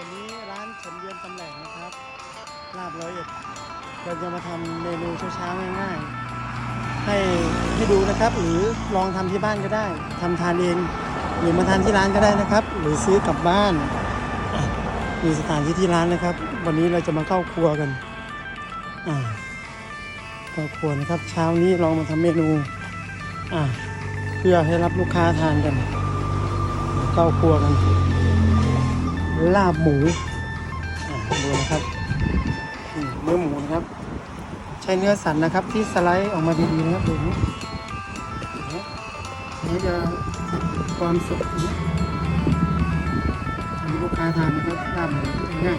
วันนี้ร้านฉันเยือนตำแหลงนะครับลาบร้อยเอ็ดเราจะมาทำเมนูเช้าๆง่ายๆ ให้ให้ดูนะครับ หรือลองทำที่บ้านก็ได้ทำทานเองหรือมาทานที่ร้านก็ได้นะครับ หรือซื้อกลับบ้านมีสถานที่ที่ร้านนะครับ วันนี้เราจะมาเข้าครัวกันอ่าเข้าครัวนะครับ เช้านี้ลองมาทำเมนูอ่าเพื่อให้รับลูกค้าทานกัน เข้าครัวกัน ลาบหมูดูนะครับเนื้อหมูนะครับ ใช้เนื้อสันนะครับ ที่สไลด์ออกมาดีๆนะครับดูนี้นี่จะความสดนะมีลูกค้าทานนะครับลาบหมูง่าย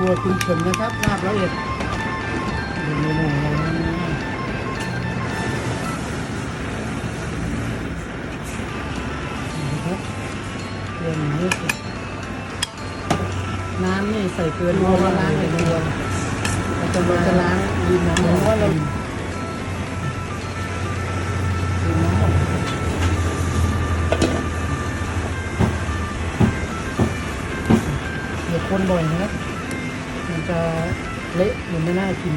รัวคุณเฉินนะครับลาบละเอียดเป็นเมนูของเรานะนะครับเรื่องนี้น้ำนี่ใส่เกินเพราะว่าล้างในตัวเราจะมาจะล้างดินน้ำออกว่าเราดินน้ำออกอย่าคนบ่อยนะครับ มันจะเละหรือไม่น่ากิน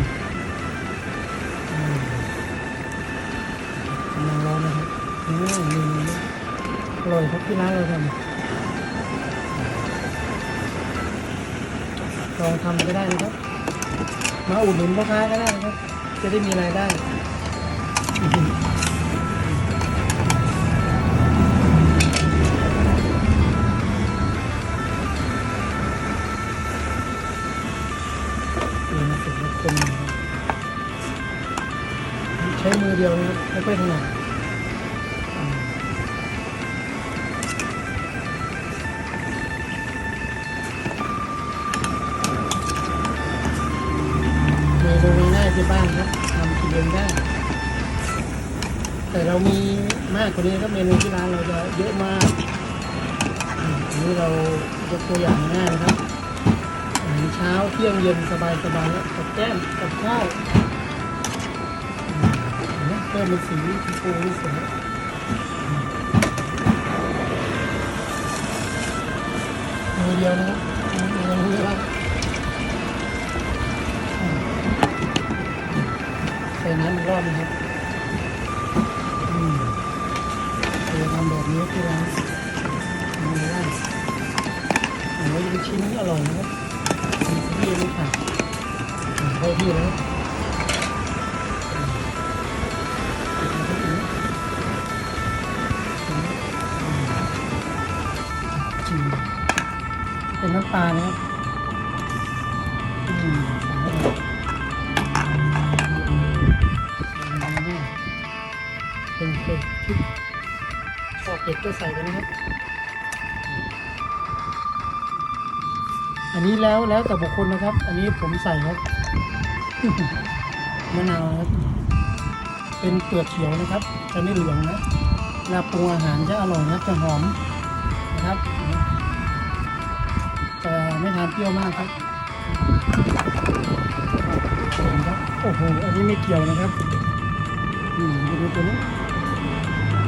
กำลังร้อนนะครับนี่นี่อร่อยครับที่ร้านเราทำลองทำก็ได้นะครับ มาอุดหนุนพ่อค้าก็ได้นะครับ จะได้มีรายได้ เดียวนะครับไม่ค่อยถนัดอืมเมนูง่ายที่บ้านครับทำกินเองได้ แต่เรามีมากกว่านี้ครับเมนูที่ร้านเราจะเยอะมากอันนี้เรายกตัวอย่างง่ายนะครับอาหารเช้าเที่ยงเย็นสบายๆแล้วกับแก้มกับข้าว เห็นไหมเพิ่มเป็นสีชมพูนี่สวยอืมมือเดียวนะครับมือเดียวนะครับใส่น้ำอีกรอบนึงครับอืมเราทำแบบนี้ที่ร้านทำไม่ได้โอ้ยชิ้นนี้อร่อยนะครับมีที่ไม่ขาดเข้าที่แล้ว ป็นน้ำปลานะครับอืมใส่เข้าไปเป็นเป็นพริกชอบเผ็ดก็ใส่ไปนะครับ อันนี้แล้วแล้วแต่บุคคลนะครับ อันนี้ผมใส่ครับมะนาวครับ เป็นเปลือกเขียวนะครับ จะไม่เหลืองนะเวลาปรุงอาหารจะอร่อยนะจะหอมนะครับานเปรี้ยวมากครับเห็นครับโอ้โหอันนี้ไม่เกี่ยวนะครับอืมดูตัวนี้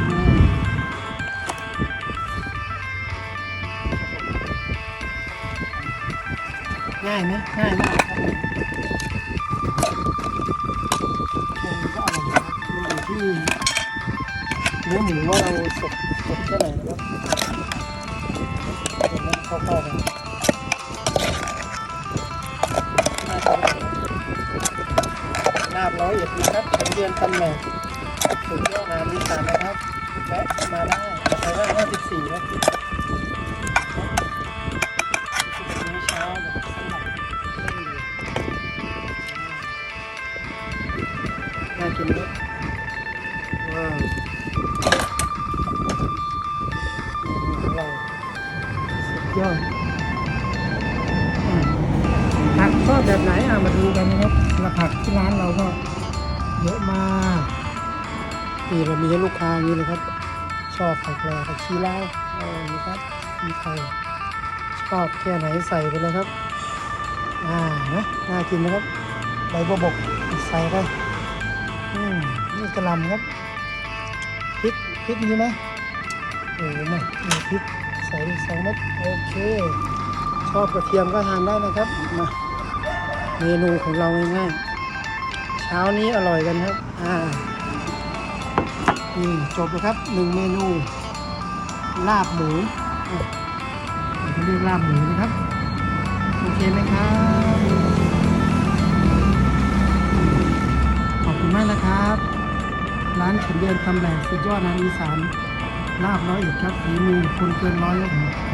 อืมง่ายไหมง่ายมากครับมันก็อร่อยนะครับมันอยู่ที่เนื้อหมูว่าเราสดสดแค่ไหนนะครับสดแล้วเข้าๆกัน น่าบร้อยเอ็ดนะครับเป็นเดือนตำแหน่งสุดยอดนานวิสานนะครับแวะมาได้ราคาว่า54นะมื้อเช้าสิบสี่นะน่ากินไหม ผักชอบแบบไหนอะมาดูกันนะครับแล้วผักที่ร้านเราก็เยอะมากนี่เรามีให้ลูกค้าอย่างนี้เลยครับ ชอบผักแหล่ผักชีลาวเออนี่ครับมีไข่ชอบแค่ไหนใส่ไปเลยครับ อ่านะน่ากินนะครับใบบัวบกใส่ไปอืมนี่กระลำครับพริกพริกมีไหมโอ้มามีพริกใส่สองเม็ดโอเค ชอบกระเทียมก็ทานได้นะครับมา เมนูของเราง่ายๆเช้านี้อร่อยกันครับอ่านี่จบแล้วครับหนึ่งเมนู ลาบหมูอะเขาเรียกลาบหมูนะครับ โอเคไหมครับ ขอบคุณมากนะครับ ร้านเฉนเดือนตำแหน่สุดยอดนางอีสานลาบร้อยเอ็ดครับฝีมือคนเกินร้อยครับ